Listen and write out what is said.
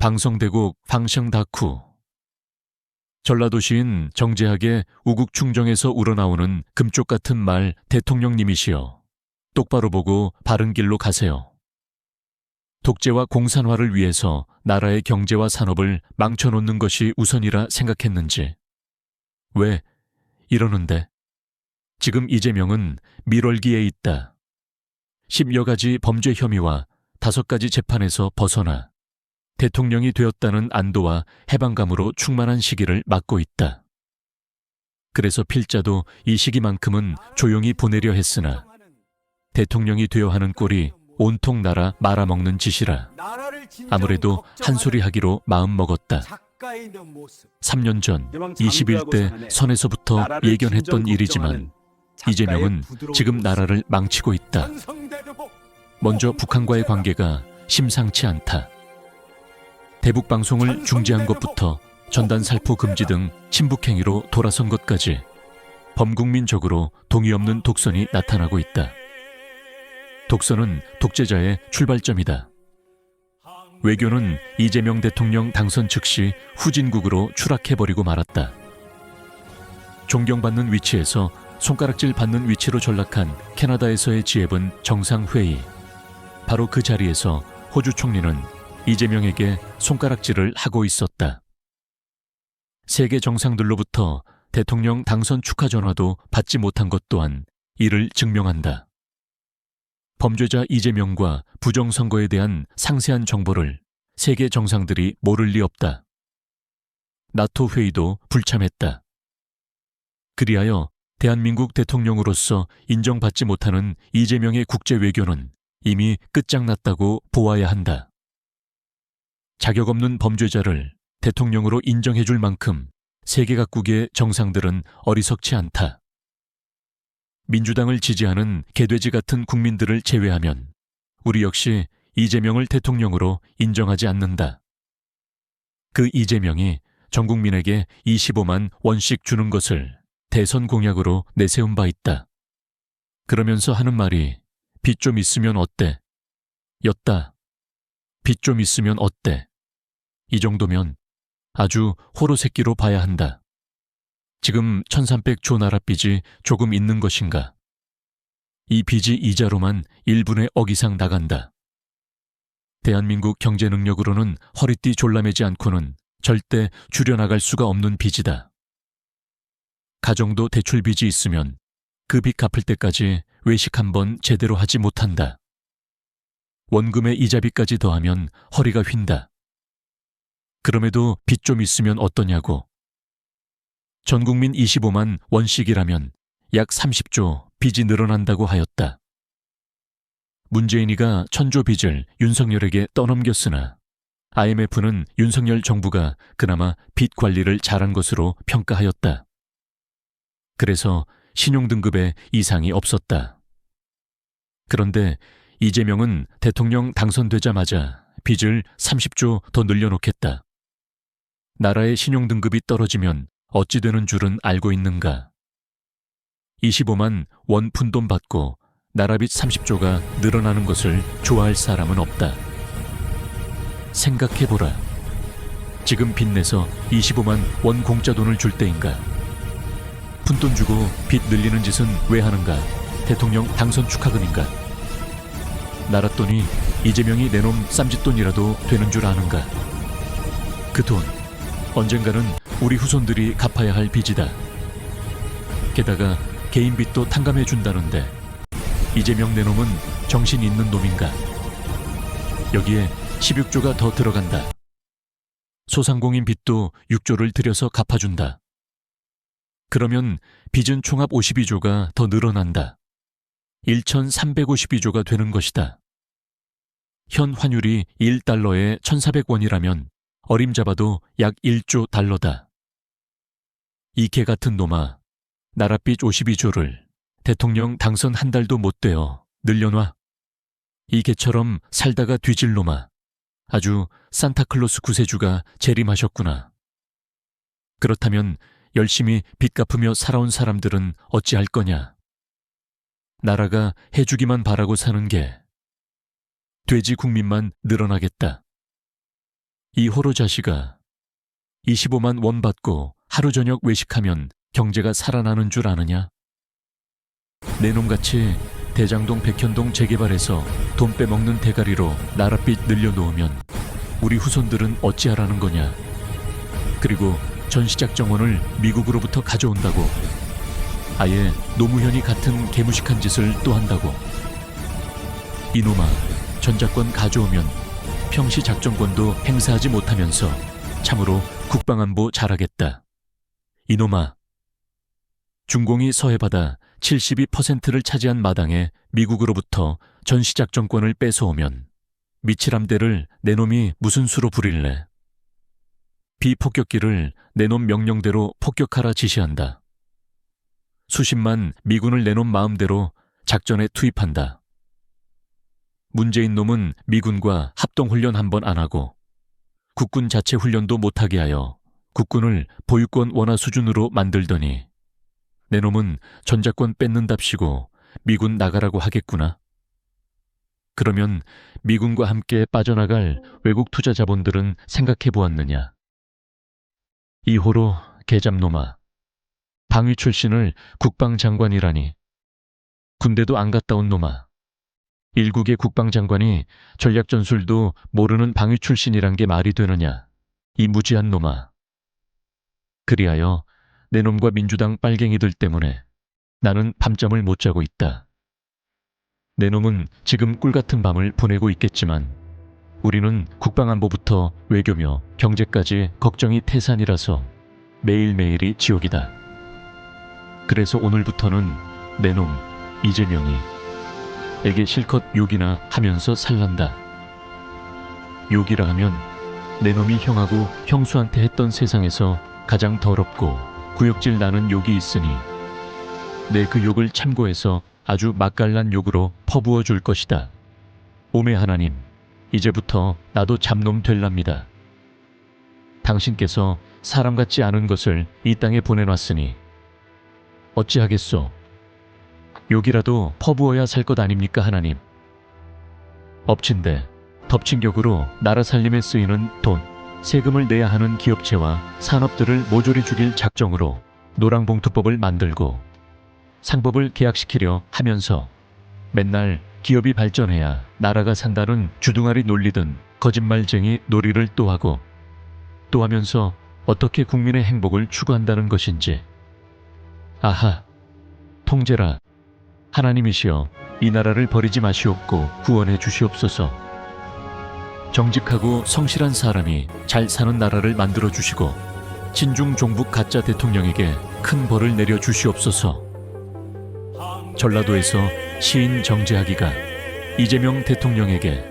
방성대국 방성다쿠 전라도시인 정재학의 우국 충정에서 우러나오는 금쪽 같은 말 대통령님이시여 똑바로 보고 바른 길로 가세요. 독재와 공산화를 위해서 나라의 경제와 산업을 망쳐놓는 것이 우선이라 생각했는지 왜 이러는데 지금 이재명은 밀월기에 있다. 10여 가지 범죄 혐의와 다섯 가지 재판에서 벗어나 대통령이 되었다는 안도와 해방감으로 충만한 시기를 맞고 있다. 그래서 필자도 이 시기만큼은 조용히 보내려 했으나 대통령이 되어 하는 꼴이 온통 나라 말아먹는 짓이라 아무래도 한 소리 하기로 마음 먹었다. 3년 전 21대 선에서부터 예견했던 일이지만 이재명은 지금 나라를 망치고 있다. 먼저 북한과의 관계가 심상치 않다. 대북 방송을 중지한 것부터 전단 살포 금지 등 친북 행위로 돌아선 것까지 범국민적으로 동의 없는 독선이 나타나고 있다. 독선은 독재자의 출발점이다. 외교는 이재명 대통령 당선 즉시 후진국으로 추락해버리고 말았다. 존경받는 위치에서 손가락질 받는 위치로 전락한 캐나다에서의 지혜분 정상회의. 바로 그 자리에서 호주 총리는 이재명에게 손가락질을 하고 있었다. 세계 정상들로부터 대통령 당선 축하 전화도 받지 못한 것 또한 이를 증명한다. 범죄자 이재명과 부정선거에 대한 상세한 정보를 세계 정상들이 모를 리 없다. 나토 회의도 불참했다. 그리하여 대한민국 대통령으로서 인정받지 못하는 이재명의 국제 외교는 이미 끝장났다고 보아야 한다. 자격 없는 범죄자를 대통령으로 인정해 줄 만큼 세계 각국의 정상들은 어리석지 않다. 민주당을 지지하는 개돼지 같은 국민들을 제외하면 우리 역시 이재명을 대통령으로 인정하지 않는다. 그 이재명이 전 국민에게 25만 원씩 주는 것을 대선 공약으로 내세운 바 있다. 그러면서 하는 말이 빚 좀 있으면 어때? 였다. 빚 좀 있으면 어때? 이 정도면 아주 호로 새끼로 봐야 한다. 지금 1300조 나라 빚이 조금 있는 것인가? 이 빚이 이자로만 1분의 억 이상 나간다. 대한민국 경제 능력으로는 허리띠 졸라매지 않고는 절대 줄여나갈 수가 없는 빚이다. 가정도 대출 빚이 있으면 그 빚 갚을 때까지 외식 한번 제대로 하지 못한다. 원금의 이자비까지 더하면 허리가 휜다. 그럼에도 빚 좀 있으면 어떠냐고. 전 국민 25만 원씩이라면 약 30조 빚이 늘어난다고 하였다. 문재인이가 천조 빚을 윤석열에게 떠넘겼으나 IMF는 윤석열 정부가 그나마 빚 관리를 잘한 것으로 평가하였다. 그래서 신용등급에 이상이 없었다. 그런데 이재명은 대통령 당선되자마자 빚을 30조 더 늘려놓겠다. 나라의 신용등급이 떨어지면 어찌 되는 줄은 알고 있는가. 25만 원 푼돈 받고 나라빚 30조가 늘어나는 것을 좋아할 사람은 없다. 생각해보라. 지금 빚내서 25만 원 공짜 돈을 줄 때인가? 푼돈 주고 빚 늘리는 짓은 왜 하는가? 대통령 당선 축하금인가? 나라 돈이 이재명이 내놓은 쌈짓돈이라도 되는 줄 아는가? 그 돈, 언젠가는 우리 후손들이 갚아야 할 빚이다. 게다가 개인 빚도 탕감해 준다는데 이재명 내놈은 정신 있는 놈인가? 여기에 16조가 더 들어간다. 소상공인 빚도 6조를 들여서 갚아준다. 그러면 빚은 총합 52조가 더 늘어난다. 1,352조가 되는 것이다. 현 환율이 1달러에 1,400원이라면 어림잡아도 약 1조 달러다. 이 개 같은 놈아, 나라빚 52조를 대통령 당선 한 달도 못 되어 늘려놔. 이 개처럼 살다가 뒤질 놈아, 아주 산타클로스 구세주가 재림하셨구나. 그렇다면 열심히 빚 갚으며 살아온 사람들은 어찌할 거냐? 나라가 해주기만 바라고 사는 게 돼지 국민만 늘어나겠다. 이 호로 자식아 25만 원 받고 하루 저녁 외식하면 경제가 살아나는 줄 아느냐? 내 놈같이 대장동 백현동 재개발해서 돈 빼먹는 대가리로 나랏빚 늘려놓으면 우리 후손들은 어찌하라는 거냐? 그리고 전시작 정원을 미국으로부터 가져온다고 아예 노무현이 같은 개무식한 짓을 또 한다고 이놈아 전작권 가져오면 평시 작전권도 행사하지 못하면서 참으로 국방안보 잘하겠다. 이놈아 중공이 서해바다 72%를 차지한 마당에 미국으로부터 전시작전권을 뺏어오면 미칠함대를 내 놈이 무슨 수로 부릴래? 비폭격기를 내놈 명령대로 폭격하라 지시한다. 수십만 미군을 내놈 마음대로 작전에 투입한다. 문재인 놈은 미군과 합동훈련 한 번 안 하고 국군 자체 훈련도 못하게 하여 국군을 보유권 원화 수준으로 만들더니 내 놈은 전자권 뺏는답시고 미군 나가라고 하겠구나. 그러면 미군과 함께 빠져나갈 외국 투자 자본들은 생각해 보았느냐. 이호로 개잡놈아. 방위 출신을 국방장관이라니. 군대도 안 갔다 온 놈아. 일국의 국방장관이 전략전술도 모르는 방위 출신이란 게 말이 되느냐. 이 무지한 놈아. 그리하여 내 놈과 민주당 빨갱이들 때문에 나는 밤잠을 못 자고 있다. 내 놈은 지금 꿀같은 밤을 보내고 있겠지만 우리는 국방안보부터 외교며 경제까지 걱정이 태산이라서 매일매일이 지옥이다. 그래서 오늘부터는 내 놈 이재명이 에게 실컷 욕이나 하면서 살란다. 욕이라 하면 내 놈이 형하고 형수한테 했던 세상에서 가장 더럽고 구역질 나는 욕이 있으니 내 그 욕을 참고해서 아주 맛깔난 욕으로 퍼부어 줄 것이다. 오메 하나님, 이제부터 나도 잡놈 될랍니다. 당신께서 사람 같지 않은 것을 이 땅에 보내놨으니 어찌하겠소? 욕이라도 퍼부어야 살 것 아닙니까 하나님? 엎친데 덮친 격으로 나라 살림에 쓰이는 돈, 세금을 내야 하는 기업체와 산업들을 모조리 죽일 작정으로 노랑봉투법을 만들고 상법을 계약시키려 하면서 맨날 기업이 발전해야 나라가 산다는 주둥아리 논리든 거짓말쟁이 놀이를 또 하고 또 하면서 어떻게 국민의 행복을 추구한다는 것인지 아하 통제라 하나님이시여 이 나라를 버리지 마시옵고 구원해 주시옵소서. 정직하고 성실한 사람이 잘 사는 나라를 만들어 주시고 친중 종북 가짜 대통령에게 큰 벌을 내려 주시옵소서. 전라도에서 시인 정재하기가 이재명 대통령에게